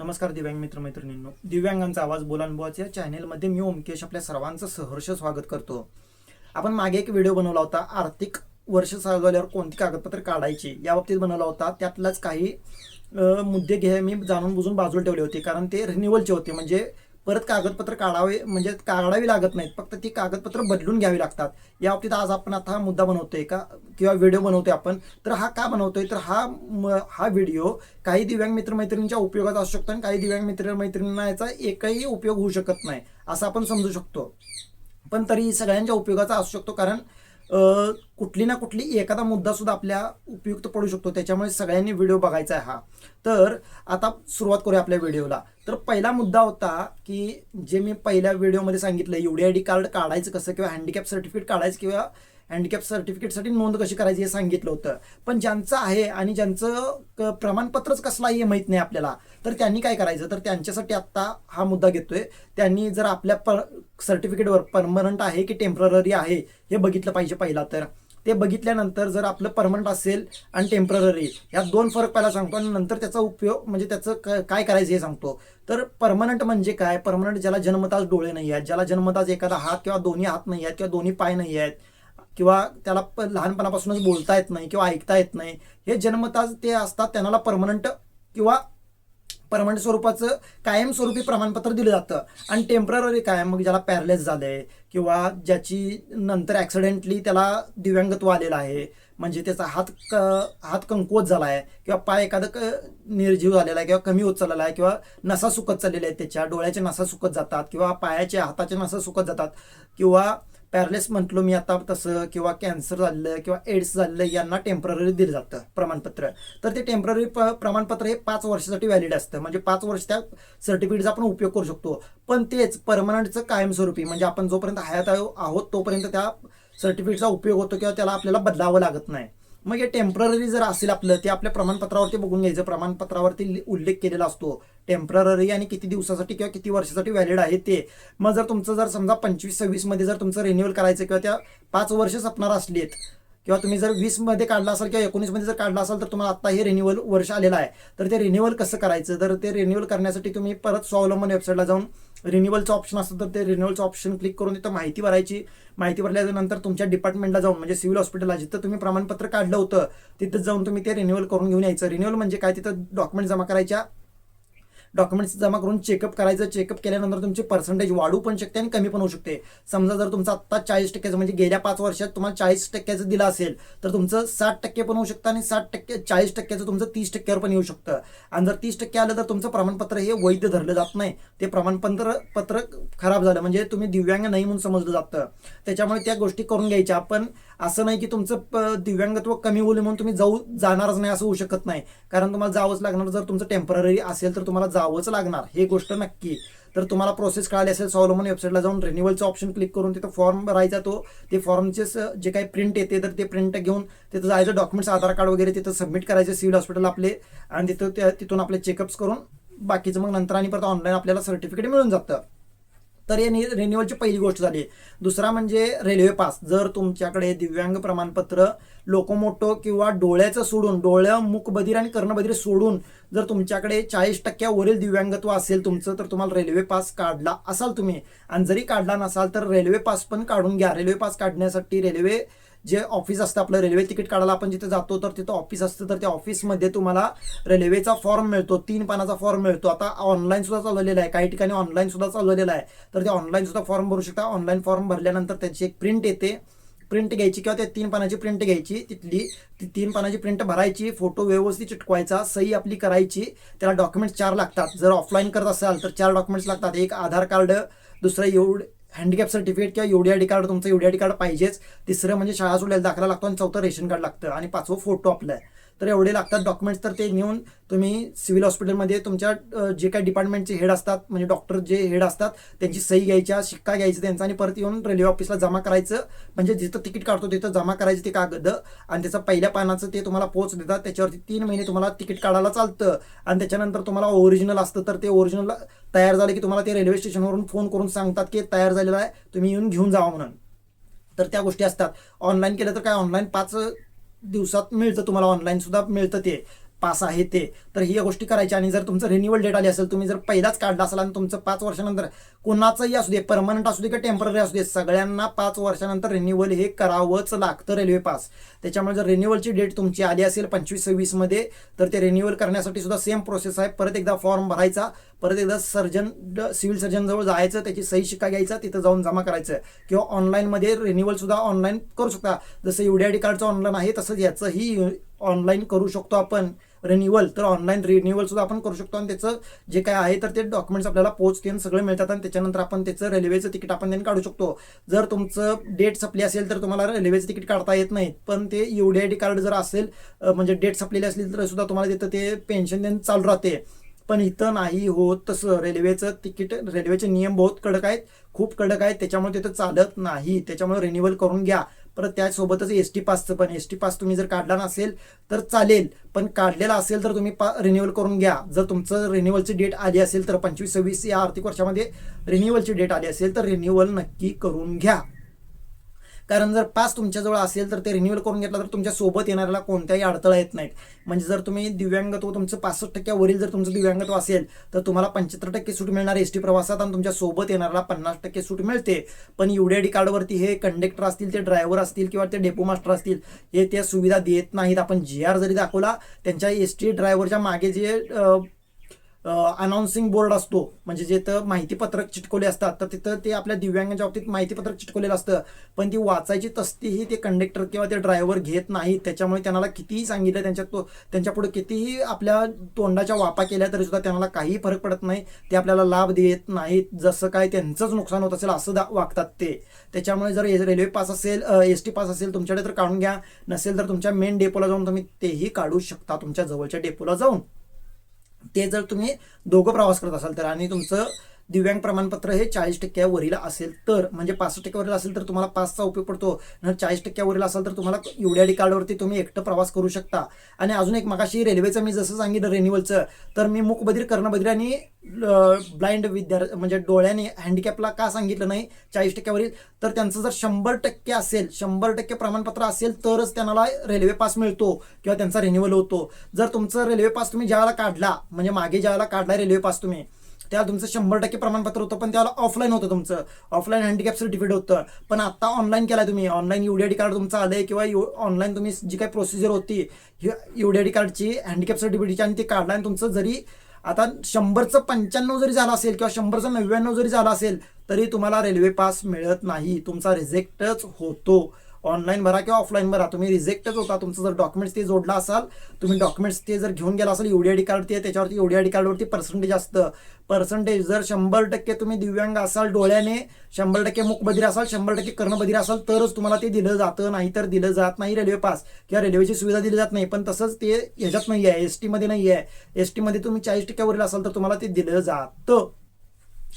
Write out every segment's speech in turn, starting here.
नमस्कार दिव्यांग मित्र मैत्रिणींनो दिव्यांगांचा आवाज बोलानुभवाच्या या चॅनेलमध्ये मी ओमकेश आपल्या सर्वांचं सहर्ष स्वागत करतो. आपण मागे एक व्हिडिओ बनवला होता आर्थिक वर्ष चालू झाल्यावर कोणती कागदपत्र काढायची? या बाबतीत बनवला होता. त्यातलाच काही मुद्दे घे मी जाणून बुजून बाजूला ठेवले होते कारण ते रिन्युअलचे होते. म्हणजे परत कागदपत्र काढावे म्हणजे काढावी लागत नाहीत. फक्त ती कागदपत्र बदलून घ्यावी लागतात. या बाबतीत आज आपण आता हा मुद्दा बनवतोय का? किंवा व्हिडिओ बनवतोय आपण. तर हा का बनवतोय? तर हा म- हा व्हिडिओ काही दिव्यांग मित्रमैत्रिणींच्या उपयोगात असू शकतो आणि काही दिव्यांग मित्रमैत्रिणींना याचा एकही उपयोग होऊ शकत नाही असं आपण समजू शकतो. पण तरी सगळ्यांच्या उपयोगाचा असू शकतो कारण कुठली ना कुठली एखादा मुद्दा सुद्धा आपल्या उपयुक्त पडू शकतो. त्याच्यामुळे सगळ्यांनी व्हिडिओ बघायचा आहे हा. तर आता सुरुवात करूया आपल्या व्हिडिओला. तर पहिला मुद्दा होता की जे मी पहिल्या व्हिडिओमध्ये सांगितलं एवढी आय डी कार्ड काढायचं कसं किंवा हँडिकॅप सर्टिफिकेट काढायचं किंवा हँडिकॅप सर्टिफिकेटसाठी नोंद कशी करायची हे सांगितलं होतं. पण ज्यांचं आहे आणि ज्यांचं क- प्रमाणपत्रच कसलं आहे हे माहीत नाही आपल्याला तर त्यांनी काय करायचं? तर त्यांच्यासाठी आत्ता हा मुद्दा घेतोय. त्यांनी जर आपल्या पर सर्टिफिकेटवर परमनंट आहे की टेंपररी आहे हे बघितलं पाहिजे पहिला तर. ते बघितल्यानंतर जर आपलं परमनंट असेल आणि टेंपररी या दोन फरक पहिला सांगतो आणि नंतर त्याचा उपयोग म्हणजे त्याचं क- काय करायचं हे सांगतो. तर परमनंट म्हणजे काय? परमनंट ज्याला जन्मताच डोळे नाही आहेत ज्याला जन्मताच एखादा हात किंवा दोन्ही हात नाही आहेत किंवा दोन्ही पाय नाही आहेत किंवा त्याला प- लहानपणापासूनच बोलता येत नाही किंवा ऐकता येत नाही हे जन्मताच ते असतात त्यांना परमनंट किंवा परमनंट स्वरूपाचं कायमस्वरूपी प्रमाणपत्र दिलं जातं. आणि टेंपररी काय मग ज्याला पॅरलेस झालंय किंवा ज्याची नंतर ॲक्सिडेंटली त्याला दिव्यांगत्व आलेलं आहे म्हणजे त्याचा हात क हात कंकुवत झाला आहे किंवा पाय एखादं क निर्जीव झालेला आहे किंवा कमी होत चाललेला आहे किंवा नसा सुकत चाललेल्या आहेत त्याच्या डोळ्याच्या नसा सुकत जातात किंवा पायाच्या हाताच्या नसा सुकत जातात किंवा पॅरलेस म्हटलो मी आता तसं किंवा कॅन्सर झालं किंवा एड्स झालेलं यांना टेंपररी दिलं जातं प्रमाणपत्र. तर ते टेंपररी प्रमाणपत्र हे पाच वर्षासाठी व्हॅलिड असतं. म्हणजे पाच वर्ष त्या सर्टिफिकेटचा आपण उपयोग करू शकतो. पण तेच परमनंटचं कायमस्वरूपी म्हणजे आपण जोपर्यंत हयात आहोत तोपर्यंत त्या सर्टिफिकेटचा उपयोग होतो किंवा त्याला आपल्याला बदलावं लागत नाही. मग हे टेंपररी जर असेल आपलं ते आपल्या प्रमाणपत्रावरती बघून घ्यायचं. प्रमाणपत्रावरती उल्लेख केलेला असतो. टेंपररी आणि किती दिवसासाठी किंवा किती वर्षासाठी व्हॅलिड आहे ते. मग जर तुमचं जर समजा पंचवीस सव्वीसमध्ये जर तुमचं रिन्युअल करायचं किंवा त्या पाच वर्ष सपणार असलीत किंवा तुम्ही जर वीसमध्ये काढला असाल किंवा एकोणीसमध्ये जर काढला असाल तर तुम्हाला आता हे रिन्युअल वर्ष आलेलं आहे. तर ते रिन्युअल कसं करायचं? तर ते रिन्युअल करण्यासाठी तुम्ही परत स्वावलंबन वेबसाईटला जाऊन रिन्युअलचं ऑप्शन असतं तर ते रिन्युअलचं ऑप्शन क्लिक करून तिथं माहिती भरायची. माहिती भरल्यानंतर तुमच्या डिपार्टमेंटला जाऊन म्हणजे सिव्हिल हॉस्पिटलला जिथं तुम्ही प्रमाणपत्र काढलं होतं तिथं जाऊन तुम्ही ते रिन्युअल करून घेऊन यायचं. रिन्युअल म्हणजे काय? तिथं डॉक्युमेंट जमा करायच्या डॉक्युमेंट्स जमा करून चेकअप करायचं. चेकअप केल्यानंतर तुमची पर्सेंटेज वाढू पण शकते आणि कमी पण होऊ शकते. समजा जर तुमचं आत्ता चाळीस टक्क्याचं म्हणजे गेल्या पाच वर्षात तुम्हाला चाळीस टक्क्याचं दिलं असेल तर तुमचं साठ टक्के पण होऊ शकतं आणि साठ टक्के चाळीस टक्क्याचं तुमचं तीस टक्क्यावर पण येऊ शकतं. आणि जर तीस टक्के आलं तर तुमचं प्रमाणपत्र हे वैध धरलं जात नाही. ते प्रमाणपत्र पत्र खराब झालं. म्हणजे तुम्ही दिव्यांग नाही म्हणून समजलं जातं. त्याच्यामुळे त्या गोष्टी करून घ्यायच्या. पण असं नाही की तुमचं प- दिव्यांगत्व कमी होईल म्हणून तुम्ही जाऊ जाणारच नाही असं होऊ शकत नाही. कारण तुम्हाला जावंच लागणार. जर तुमचं टेंपररी असेल तर तुम्हाला जावंच लागणार हे गोष्ट नक्की. तर तुम्हाला प्रोसेस कळाली असेल स्वावलंबन वेबसाईटला जाऊन रिन्युअलचं ऑप्शन क्लिक करून तिथं फॉर्म भरायचा तो. ते फॉर्मचे जे काही प्रिंट येते तर ते प्रिंट घेऊन तिथं जायचं. डॉक्युमेंट्स आधार कार्ड वगैरे तिथं सबमिट करायचे सिव्हिल हॉस्पिटल आपले. आणि तिथं त्या- तिथून आपले चेकअप्स करून बाकीचं मग नंतर आणि परत ऑनलाईन आपल्याला सर्टिफिकेट मिळून जातं. तर हे रिन्युअलची पहिली गोष्ट झाली. दुसरा म्हणजे रेल्वे पास जर तुमच्याकडे दिव्यांग प्रमाणपत्र लोकोमोटो किंवा डोळ्याचं सोडून डोळ्या मुखबधीर आणि कर्णबधीर सोडून जर तुमच्याकडे चाळीस टक्क्यावरील दिव्यांगत्व असेल तुमचं तर तुम्हाला रेल्वे पास काढला असाल तुम्ही. आणि जरी काढला नसाल तर रेल्वे पास पण काढून घ्या. रेल्वे पास काढण्यासाठी रेल्वे जे ऑफिस असतं आपलं रेल्वे तिकीट काढायला आपण जिथे जातो तर तिथं ऑफिस असतं तर त्या ऑफिसमध्ये तुम्हाला रेल्वेचा फॉर्म मिळतो तीन पानाचा फॉर्म मिळतो. आता ऑनलाईन सुद्धा चालवलेला आहे काही ठिकाणी ऑनलाईन सुद्धा चालवलेला आहे. तर ते ऑनलाईन सुद्धा फॉर्म भरू शकता. ऑनलाईन फॉर्म भरल्यानंतर त्याची एक प्रिंट येते. प्रिंट घ्यायची किंवा त्या तीन पानाची प्रिंट घ्यायची. तिथली ती तीन पानाची प्रिंट भरायची फोटो व्यवस्थित चिटकवायचा सही आपली करायची. त्याला डॉक्युमेंट्स चार लागतात. जर ऑफलाईन करत असाल तर चार डॉक्युमेंट्स लागतात. एक आधार कार्ड दुसरं एवढं हँडिकॅप सर्टिफिकेट किंवा एवढी आय डी कार्ड तुमचं एवढी आय डी कार्ड पाहिजेच. तिसरं म्हणजे शाळा सोडलेला दाखला लागतो आणि चौथं रेशन कार्ड लागतं आणि पाचवं फोटो आपलं आहे. तर एवढे लागतात डॉक्युमेंट्स तर ते नेऊन तुम्ही सिव्हिल हॉस्पिटलमध्ये तुमच्या जे काही डिपार्टमेंटचे हेड असतात म्हणजे डॉक्टर जे हेड असतात त्यांची सही घ्यायच्या शिक्का घ्यायचा त्यांचा आणि परत येऊन रेल्वे ऑफिसला जमा करायचं. म्हणजे जिथं तिकीट काढतो तिथं जमा करायचं ते कागद आणि त्याचं पहिल्या पानाचं ते तुम्हाला पोच देतात. त्याच्यावरती तीन महिने तुम्हाला तिकीट काढायला चालतं आणि त्याच्यानंतर तुम्हाला ओरिजिनल असतं. तर ते ओरिजिनल तयार झालं की तुम्हाला ते रेल्वे स्टेशनवरून फोन करून सांगतात की तयार झालेलं आहे तुम्ही येऊन घेऊन जावा म्हणून. तर त्या गोष्टी असतात. ऑनलाईन केलं तर काय? ऑनलाईन पाच दिवसात मिळतं तुम्हाला ऑनलाईन सुद्धा मिळतं ते. पास आहे ते. तर ही गोष्टी करायच्या आणि जर तुमचं रिन्युअल डेट आली असेल तुम्ही जर पहिलाच काढला असाल आणि तुमचं पाच वर्षानंतर कोणाचंही असू दे परमनंट असू दे किंवा टेंपररी असू दे सगळ्यांना पाच वर्षानंतर रिन्युअल हे करावंच लागतं रेल्वे पास त्याच्यामुळे जर रिन्युअलची डेट तुमची आली असेल पंचवीस सव्वीसमध्ये तर ते रिन्युअल करण्यासाठी सुद्धा सेम प्रोसेस आहे. परत एकदा फॉर्म भरायचा. परत एकदा सर्जन सिव्हिल सर्जन जवळ जायचं त्याची सही शिक्का घ्यायचा तिथं जाऊन जमा करायचं. किंवा ऑनलाईनमध्ये रिन्युअल सुद्धा ऑनलाईन करू शकता. जसं युडीआयडी कार्डचं ऑनलाईन आहे तसंच याचंही ऑनलाईन करू शकतो आपण. रिन्युअल तर ऑनलाईन रिन्युअल सुद्धा आपण करू शकतो. आणि त्याचं जे काय आहे तर ते डॉक्युमेंट्स आपल्याला पोचते सगळे मिळतात. आणि त्याच्यानंतर आपण त्याचं रेल्वेचं तिकीट आपण त्यांनी काढू शकतो. जर तुमचं डेट संपली असेल तर तुम्हाला रेल्वेचं तिकीट काढता येत नाही पण ते युडीआयडी कार्ड जर असेल म्हणजे डेट संपलेली असली तर सुद्धा तुम्हाला तिथं ते पेन्शन देणं चालू राहते. पण इथं नाही होत तसं. रेल्वेचं तिकीट रेल्वेचे नियम बहुत कडक आहेत खूप कडक आहेत. त्याच्यामुळे तिथं चालत नाही. त्याच्यामुळे रिन्युअल करून घ्या. परत त्यासोबतच एस टी पासचं पण. एस टी पास तुम्ही जर काढला नसेल तर चालेल. पण काढलेला असेल तर तुम्ही पा रिन्युअल करून घ्या. जर तुमचं रिन्युअलची डेट आली असेल तर पंचवीस सव्वीस या आर्थिक वर्षामध्ये रिन्युअलची डेट आली असेल तर रिन्युअल नक्की करून घ्या. कारण जर पास तुमच्याजवळ असेल तर ते रिन्युअल करून घेतला तर तुमच्यासोबत येणाऱ्याला कोणत्याही अडथळा येत नाहीत. म्हणजे जर तुम्ही दिव्यांगत्व तुमचं पासष्ट टक्क्यावरील जर तुमचं दिव्यांगत्व असेल तर तुम्हाला पंच्याहत्तर टक्के सूट मिळणार एस टी प्रवासात आणि तुमच्यासोबत येणाऱ्याला पन्नास टक्के सूट मिळते. पण युडीआयडी कार्डवरती हे कंडक्टर असतील ते ड्रायव्हर असतील किंवा ते डेपो मास्टर असतील हे त्या सुविधा देत नाहीत. आपण जी आर जरी दाखवला त्यांच्या एस टी ड्रायव्हरच्या मागे जे अनाउन्सिंग बोर्ड असतो. म्हणजे जिथं माहितीपत्रक चिटकवले असतात तर तिथं ते आपल्या दिव्यांगाच्या बाबतीत माहितीपत्रक चिटकवलेलं असतं. पण ती वाचायची तस्तीही ते कंडक्टर किंवा ते ड्रायव्हर घेत नाहीत. त्याच्यामुळे त्यांना कितीही सांगितलं त्यांच्या तो त्यांच्या पुढे कितीही आपल्या तोंडाच्या वापा केल्या तरी सुद्धा त्यांना काहीही फरक पडत नाही. ते आपल्याला लाभ देत नाहीत. जसं काय त्यांचंच नुकसान होत असेल असं दा वागतात ते. त्याच्यामुळे जर रेल्वे पास असेल एस टी पास असेल तुमच्याकडे तर काढून घ्या. नसेल तर तुमच्या मेन डेपोला जाऊन तुम्ही तेही काढू शकता. तुमच्या जवळच्या डेपोला जाऊन. ते जर तुम्ही दोघं प्रवास करत असाल तर आणि तुमचं दिव्यांग प्रमाणपत्र हे चाळीस टक्क्यावरील असेल तर म्हणजे पासष्ट टक्क्यावरील असेल तर तुम्हाला पासचा उपयोग पडतो. नंतर चाळीस टक्क्यावरील असेल तर तुम्हाला युडीआयडी कार्डवरती तुम्ही एकटं प्रवास करू शकता. आणि अजून एक मगाशी रेल्वेचं मी जसं सांगितलं रेन्युअलचं तर मी मूकबधीर कर्णबधीर आणि ब्लाइंड विद्यार्थी म्हणजे डोळ्याने हँडिकॅपला का सांगितलं नाही? चाळीस टक्क्यावरील. तर त्यांचं जर शंभर टक्के असेल शंभर टक्के प्रमाणपत्र असेल तरच त्यांना रेल्वे पास मिळतो किंवा त्यांचा रिन्युअल होतो. जर तुमचं रेल्वे पास तुम्ही ज्यावेळेला काढला म्हणजे मागे ज्यावेळेला काढला रेल्वे पास तुम्ही त्या तुमचं शंभर टक्के प्रमाणपत्र होतं पण त्याला ऑफलाईन होतं तुमचं. ऑफलाईन हँडिकॅप सर्टिफिकेट होतं. पण आता ऑनलाईन केलाय तुम्ही. ऑनलाईन युडीआयडी कार्ड तुमचं आलंय किंवा ऑनलाईन तुम्ही जी काही प्रोसिजर होती युडीआयडी कार्डची हँडिकॅप सर्टिफिकेटची आणि ती काढला आणि तुमचं जरी आता शंभरचं पंच्याण्णव जरी झालं असेल किंवा शंभरचं नव्याण्णव जरी झालं असेल तरी तुम्हाला रेल्वे पास मिळत नाही. तुमचा रिजेक्टच होतो. ऑनलाईन भरा किंवा ऑफलाईन भरा. तुम्ही रिजेक्टच होता. तुमचं जर डॉक्युमेंट्स ते जोडला असाल तुम्ही डॉक्युमेंट्स ते जर घेऊन गेला असाल युडीआयडी कार्ड ते त्याच्यावरती युडीआयडी कार्डवरती पर्सेंटेज असतं. पर्सेंटेज जर शंभर टक्के तुम्ही दिव्यांग असाल डोळ्याने शंभर टक्के मुखबधीर असाल शंभर टक्के कर्णबधीर असाल तरच तुम्हाला ते दिलं जातं. नाही तर दिलं जात नाही रेल्वे पास किंवा रेल्वेची सुविधा दिली जात नाही. पण तसंच ते ह्याच्यात नाही आहे एस टीमध्ये नाही आहे एस टीमध्ये तुम्ही चाळीस टक्क्यावरील असाल तर तुम्हाला ते दिलं जातं.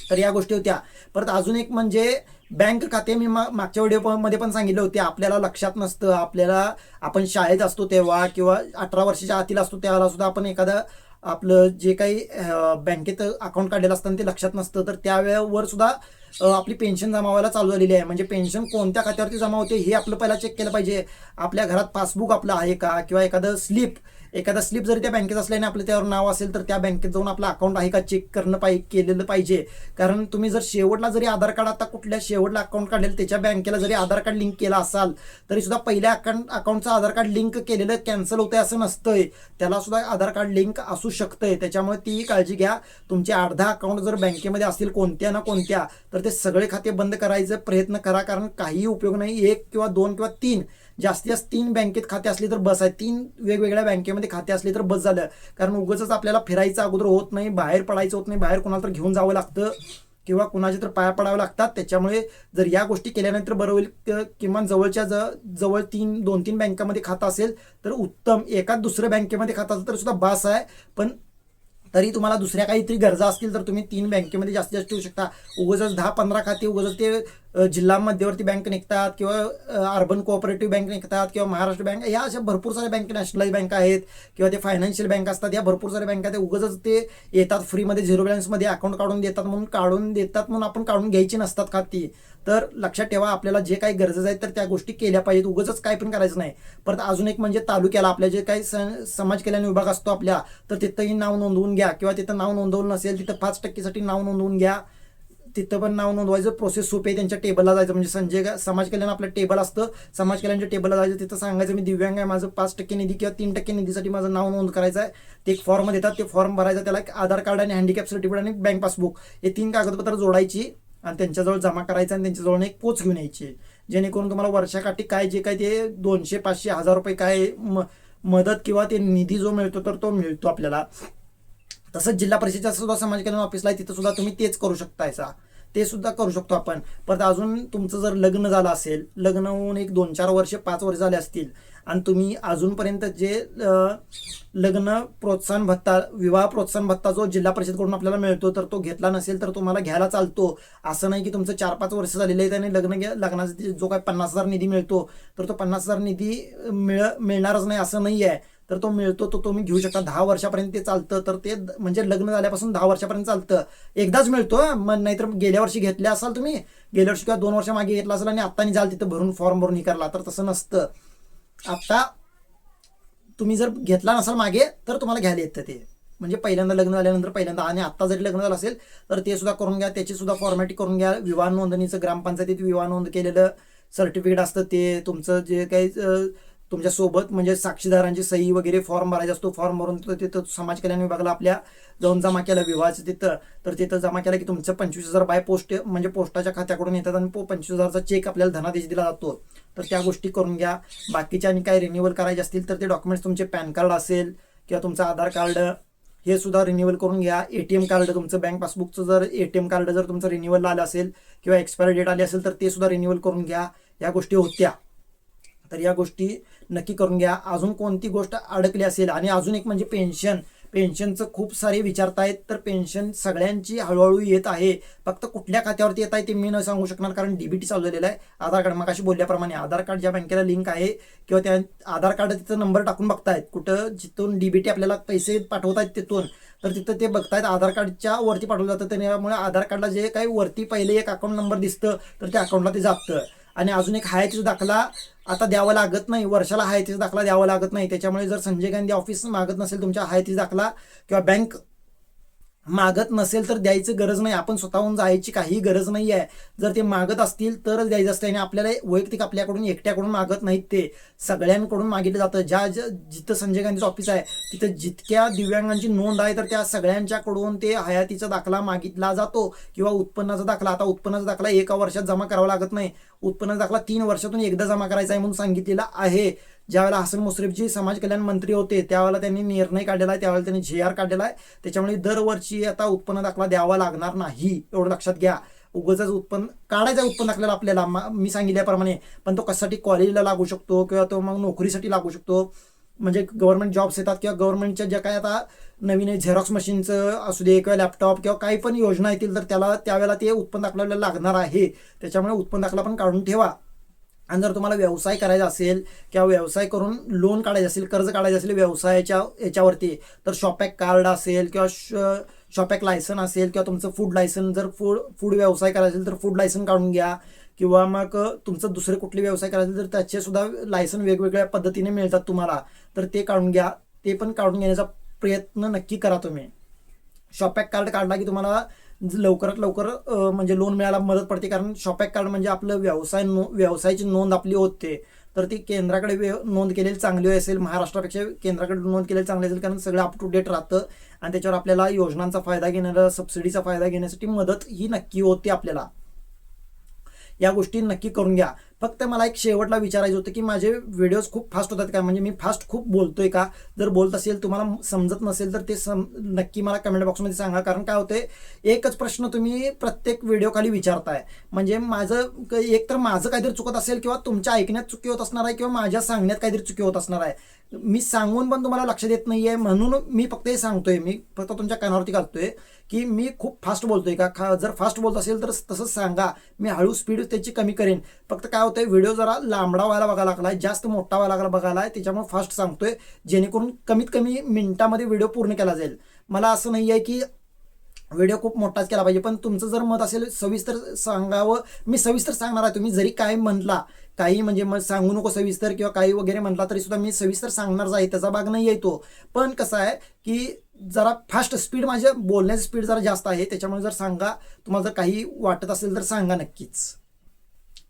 तर या गोष्टी होत्या. परत अजून एक म्हणजे बँक खाते मी मा- मागच्या व्हिडिओमध्ये पण सांगितलं होते. आपल्याला लक्षात नसतं. आपल्याला आपण शाळेत असतो तेव्हा किंवा अठरा वर्षाच्या आतील असतो त्यावेळेला सुद्धा आपण एखादं आपलं जे काही बँकेत अकाउंट काढलेलं असतं आणि ते लक्षात नसतं. तर त्यावेळेवर सुद्धा आपली पेन्शन जमा व्हायला चालू झालेली आहे. म्हणजे पेन्शन कोणत्या खात्यावरती जमा होते हे आपलं पहिला चेक केलं पाहिजे. आपल्या घरात पासबुक आपलं आहे का? किंवा एखादं स्लिप एखादा स्लिप जरी त्या बँकेत असल्याने आपलं त्यावर नाव असेल तर त्या बँकेत जाऊन आपलं अकाउंट आहे का चेक करणं पाहि केलेलं पाहिजे. कारण तुम्ही जर शेवटला जरी आधार कार्ड आता कुठल्या शेवटला अकाउंट काढलेलं त्याच्या बँकेला जरी आधार कार्ड लिंक केला असाल तरी सुद्धा पहिल्या अकाउंट अकाउंटचं आधार कार्ड लिंक केलेलं कॅन्सल होतंय असं नसतंय. त्याला सुद्धा आधार कार्ड लिंक असू शकतंय. त्याच्यामुळे ती काळजी घ्या. तुमचे अर्धा अकाउंट जर बँकेमध्ये असतील कोणत्या ना कोणत्या तर ते सगळे खाते बंद करायचा प्रयत्न करा. कारण काही उपयोग नाही. एक किंवा दोन किंवा तीन जास्तीत जास्त तीन बँकेत खाते असले तर बस आहे तीन वेगवेगळ्या बँकेमध्ये खाते असले तर बस झालं. कारण उगच आपल्याला फिरायचं अगोदर होत नाही बाहेर पडायचं होत नाही बाहेर कोणाला तर घेऊन जावं लागतं किंवा कुणाचे तर पाया पडावं लागतात. त्याच्यामुळे जर या गोष्टी केल्यानंतर बरं होईल. किमान जवळच्या ज- जवळ तीन दोन तीन बँकामध्ये खातं असेल तर उत्तम. एकाच दुसऱ्या बँकेमध्ये खातं असेल तर सुद्धा बास आहे. पण तरी तुम्हाला दुसऱ्या काहीतरी गरजा असतील तर तुम्ही तीन बँकेमध्ये जास्तीत जास्त ठेवू शकता. उगाच दहा पंधरा खाते उगाच ते जिल्हा मध्यवर्ती बँक निघतात किंवा अर्बन कोऑपरेटिव्ह बँक निघतात किंवा महाराष्ट्र बँक या अशा भरपूर साऱ्या बँक नॅशनलाइज बँक आहेत किंवा ते फायनान्शियल बँक असतात. या भरपूर साऱ्या बँका ते उगजच ते येतात. फ्रीमध्ये झिरो बॅलन्समध्ये अकाउंट काढून देतात म्हणून काढून देतात म्हणून आपण काढून घ्यायची नसतात खाती. तर लक्षात ठेवा आपल्याला जे काही गरजेचं आहे तर त्या गोष्टी केल्या पाहिजेत. उगच काय पण करायचं नाही. परत अजून एक म्हणजे तालुक्याला आपल्या जे काही समाज कल्याण विभाग असतो आपल्या तर तिथंही नाव नोंदवून घ्या. किंवा तिथं नाव नोंदवलं नसेल तिथं पाच टक्केसाठी नाव नोंदवून घ्या. तिथं पण नाव नोंदवायचं. प्रोसेस सोपे आहे. त्यांच्या टेबलला जायचं. म्हणजे संजय समाज कल्याण आपलं टेबल असतं. समाज कल्याणच्या टेबलला जायचं. तिथं सांगायचं मी दिव्यांग आहे. माझं पाच टक्के निधी किंवा तीन टक्के निधीसाठी माझं नाव नोंद करायचं आहे. ते एक फॉर्म देतात. ते फॉर्म भरायचं. त्याला एक आधार कार्ड आणि हँडिकॅप सर्टिफिकेट आणि बँक पासबुक हे तीन कागदपत्र जोडायची. आणि त्यांच्याजवळ जमा करायचं आणि त्यांच्याजवळ एक पोच घेऊन यायची. जेणेकरून तुम्हाला वर्षाकाठी काय जे काय ते दोनशे पाचशे हजार रुपये काय म- मदत किंवा ते निधी जो मिळतो तर तो मिळतो आपल्याला. तसंच जिल्हा परिषदेच्या सुद्धा समाज कल्याण ऑफिसला आहे तिथं सुद्धा तुम्ही तेच करू शकतायचा ते सुद्धा करू शकतो आपण. परत अजून तुमचं जर लग्न झालं असेल लग्न होऊन एक दोन चार वर्ष पाच वर्ष झाले असतील आणि तुम्ही अजूनपर्यंत जे लग्न प्रोत्साहन भत्ता विवाह प्रोत्साहन भत्ता जो जिल्हा परिषदकडून आपल्याला मिळतो तर तो घेतला नसेल तर तुम्हाला घ्यायला चालतो. असं नाही की तुमचं चार पाच वर्ष झालेले आहे आणि लग्न घ्या लग्नाचा जो काय पन्नास हजार निधी मिळतो तर तो पन्नास हजार निधी मिळ मिळणारच नाही असं नाही आहे तर तो मिळतो तो तुम्ही घेऊ शकता. दहा वर्षापर्यंत ते चालतं. तर ते म्हणजे लग्न झाल्यापासून दहा वर्षापर्यंत चालतं. एकदाच मिळतो मग नाहीतर गेल्या वर्षी घेतले असाल तुम्ही गेल्या वर्षी किंवा दोन वर्ष मागे घेतला असेल आणि आत्ता जाल तिथं भरून फॉर्म भरून हे करला तर तसं नसतं. आत्ता तुम्ही जर घेतला नसाल मागे तर तुम्हाला घ्यायला येतं ते. म्हणजे पहिल्यांदा लग्न झाल्यानंतर पहिल्यांदा आणि आत्ता जरी लग्न झालं असेल तर ते सुद्धा करून घ्या. त्याची सुद्धा फॉर्मॅलिटी करून घ्या. विवाह नोंदणीचं ग्रामपंचायतीत विवाह नोंद केलेलं सर्टिफिकेट असतं ते तुमचं जे काही तुमच्यासोबत म्हणजे साक्षीदारांची सही वगैरे फॉर्म भरायचा असतो. फॉर्म भरून तर तिथं समाज कल्याण विभागाला आपल्या जाऊन जमा केला विवाहाचं तिथं. तर तिथं जमा केला की तुमचं पंचवीस हजार बाय पोस्ट म्हणजे पोस्टाच्या खात्याकडून येतात आणि पंचवीस हजारचा चेक आपल्याला धनादेश दिला जातो. तर त्या गोष्टी करून घ्या. बाकीच्या आणि काय रिन्युअल करायचे असतील तर ते डॉक्युमेंट्स तुमचे पॅन कार्ड असेल किंवा तुमचं आधार कार्ड हे सुद्धा रिन्युअल करून घ्या. एटीएम कार्ड तुमचं बँक पासबुकचं जर एटीएम कार्ड जर तुमचं रिन्युअल आलं असेल किंवा एक्सपायरी डेट आली असेल तर ते सुद्धा रिन्युअल करून घ्या. या गोष्टी होत्या. तर या गोष्टी नक्की करून घ्या. अजून कोणती गोष्ट अडकली असेल आणि अजून एक म्हणजे पेन्शन पेन्शनचं खूप सारे विचारतायत तर पेन्शन सगळ्यांची हळूहळू येत आहे. फक्त कुठल्या खात्यावरती येत आहे ते मी न सांगू शकणार कारण डीबीटी चालू झालेलं आहे. आधार कार्ड मग बोलल्याप्रमाणे आधार कार्ड ज्या बँकेला लिंक आहे किंवा त्या आधार कार्ड तिथं नंबर टाकून बघतायत. कुठं जिथून डीबीटी आपल्याला पैसे पाठवतायत तिथून तर तिथं ते बघतायत. आधार कार्डच्या वरती पाठवलं जातं त्यामुळे आधार कार्डला जे काही वरती पहिले एक अकाउंट नंबर दिसतं तर त्या अकाउंटला ते जातं. आणि अजून एक हायतीचा दाखला आता द्यावा लागत नाही. वर्षाला हायतीचा दाखला द्यावा लागत नाही. त्याच्यामुळे जर संजय गांधी ऑफिस मागत नसेल तुमच्या हायतीचा दाखला किंवा बँक मागत नसेल तर द्यायची गरज नाही. आपण स्वतःहून जायची काही गरज नाही आहे जर ते मागत असतील तरच द्यायचं असतं आणि आपल्याला वैयक्तिक आपल्याकडून एकट्याकडून मागत नाहीत ते. सगळ्यांकडून मागितलं जातं. ज्या ज्या- जिथं संजय गांधीचं ऑफिस आहे तिथं जितक्या दिव्यांगांची नोंद आहे तर त्या सगळ्यांच्याकडून ते हयातीचा दाखला मागितला जातो किंवा उत्पन्नाचा दाखला. आता उत्पन्नाचा दाखला एका वर्षात जमा करावा लागत नाही. उत्पन्नाचा दाखला तीन वर्षातून एकदा जमा करायचा आहे म्हणून सांगितलेला आहे. ज्यावेळेला हसन मुश्रीफजी समाज कल्याण मंत्री होते त्यावेळेला त्यांनी निर्णय काढलेला आहे त्यावेळेला त्यांनी जे आर काढलेला आहे. त्याच्यामुळे दरवर्षी आता उत्पन्न दाखला द्यावा लागणार नाही एवढं लक्षात घ्या. उगच उत्पन्न काढायचं आहे उत्पन्न दाखल्याला आपल्याला मा- मी सांगितल्याप्रमाणे. पण तो कशासाठी कॉलेजला लागू शकतो किंवा तो मग नोकरीसाठी लागू शकतो? म्हणजे गव्हर्नमेंट जॉब्स येतात किंवा गव्हर्नमेंटच्या ज्या काय आता नवीन झेरॉक्स मशीनचं असू दे किंवा लॅपटॉप किंवा काही पण योजना येतील तर त्याला त्यावेळेला ते उत्पन्न दाखल्याला लागणार आहे. त्याच्यामुळे उत्पन्न दाखला पण काढून ठेवा. आणि जर तुम्हाला व्यवसाय करायचा असेल किंवा व्यवसाय करून लोन काढायचं असेल कर्ज काढायचं असेल व्यवसायाच्या याच्यावरती तर शॉपॅक कार्ड असेल किंवा शॉपॅक लायसन असेल किंवा तुमचं फूड लायसन जर फूड फूड व्यवसाय करायचा असेल तर फूड लायसन काढून घ्या. किंवा मग तुमचं दुसरे कुठले व्यवसाय करायचे असेल तर त्याचे सुद्धा लायसन वेगवेगळ्या पद्धतीने मिळतात तुम्हाला. तर ते काढून घ्या. ते पण काढून घेण्याचा प्रयत्न नक्की करा तुम्ही. शॉपॅक कार्ड काढला की तुम्हाला लवकरात लवकर म्हणजे लोन मिळायला मदत पडते. कारण शॉपॅक कार्ड म्हणजे आपलं व्यवसाय नो व्यवसायाची नोंद आपली होते. तर ती केंद्राकडे व्य- नोंद केलेली चांगली असेल महाराष्ट्रापेक्षा केंद्राकडे नोंद केलेली चांगली असेल कारण सगळं अप टू डेट राहतं. आणि त्याच्यावर आपल्याला योजनांचा फायदा घेण्याला सबसिडीचा फायदा घेण्यासाठी मदत ही नक्की होते आपल्याला. या गोष्टी नक्की करून घ्या. फक्त मला एक शेवटला विचारायचं होतं की माझे व्हिडिओज खूप फास्ट होतात का? म्हणजे मी फास्ट खूप बोलतोय का? जर बोलत असेल तुम्हाला समजत नसेल तर ते सम नक्की मला कमेंट बॉक्समध्ये सांगा. कारण काय होते एकच प्रश्न तुम्ही प्रत्येक व्हिडिओ खाली विचारताय. म्हणजे माझं एक तर माझं काहीतरी चुकत असेल किंवा तुमच्या ऐकण्यात चुकी होत असणार आहे किंवा माझ्या सांगण्यात काहीतरी चुकी होत असणार आहे. मी सांगून पण तुम्हाला लक्ष देत नाही आहे म्हणून मी फक्त हे सांगतोय. मी फक्त तुमच्या कानावरती घालतोय की मी खूप फास्ट बोलतोय का? खा जर फास्ट बोलत असेल तर तसंच सांगा. मी हळू स्पीड त्याची कमी करेन. फक्त काय होतंय व्हिडिओ जरा लांबडा व्हायला बघायला लागलाय जास्त मोठा व्हायला लागला बघायला आहे त्याच्यामुळे फास्ट सांगतोय जेणेकरून कमीत कमी मिनिटामध्ये व्हिडिओ पूर्ण केला जाईल. मला असं नाही आहे की व्हिडिओ खूप मोठाच केला पाहिजे पण तुमचं जर मत असेल सविस्तर सांगावं मी सविस्तर सांगणार आहे. तुम्ही जरी काय म्हटला काही म्हणजे मग सांगू नको सविस्तर किंवा काही वगैरे म्हटला तरी सुद्धा मी सविस्तर सांगणारच आहे त्याचा भाग नाही येतो पण कसं आहे की जरा फास्ट स्पीड माझ्या बोलण्याची स्पीड जरा जास्त आहे त्याच्यामुळे जर सांगा तुम्हाला जर काही वाटत असेल तर सांगा नक्कीच.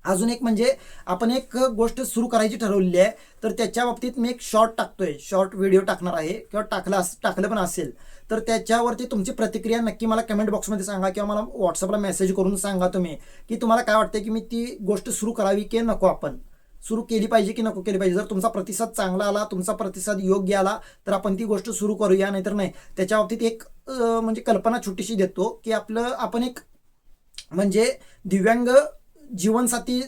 अजून एक म्हणजे आपण एक गोष्ट सुरू करायची ठरवलेली आहे. तर त्याच्या बाबतीत मी एक शॉर्ट टाकतोय. शॉर्ट व्हिडिओ टाकणार आहे. किंवा टाकला असं टाकलं पण असेल. तर त्याच्यावरती तुमची प्रतिक्रिया नक्की मला कमेंट बॉक्समध्ये सांगा किंवा मला व्हॉट्सअपला मेसेज करून सांगा तुम्ही की तुम्हाला काय वाटतं की मी ती गोष्ट सुरू करावी की नको आपण? सुरू केली पाहिजे की नको केली पाहिजे? जर तुमचा प्रतिसाद चांगला आला तुमचा प्रतिसाद योग्य आला तर आपण ती गोष्ट सुरू करूया. नाहीतर नाही. त्याच्या बाबतीत एक म्हणजे कल्पना छोटीशी देतो की आपलं आपण एक म्हणजे दिव्यांग जीवनसाथी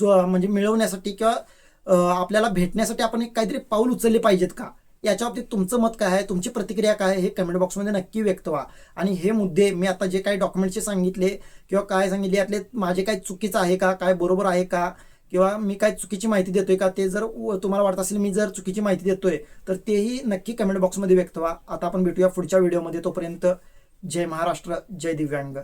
जो- म्हणजे मिळवण्यासाठी किंवा आपल्याला भेटण्यासाठी आपण एक काहीतरी पाऊल उचलले पाहिजेत का? याच्या बाबतीत तुमचं मत काय आहे? तुमची प्रतिक्रिया काय हे कमेंट बॉक्समध्ये नक्की व्यक्त व्हा. आणि हे मुद्दे मी आता जे काही डॉक्युमेंटचे सांगितले किंवा काय सांगितले यातले माझे काय चुकीचं आहे का? काय बरोबर आहे का? किंवा मी काय चुकीची माहिती देतोय का? ते जर व- तुम्हाला वाटत असेल मी जर चुकीची माहिती देतोय तर तेही नक्की कमेंट बॉक्समध्ये व्यक्त व्हा. आता आपण भेटूया पुढच्या व्हिडिओमध्ये तोपर्यंत जय महाराष्ट्र जय दिव्यांग.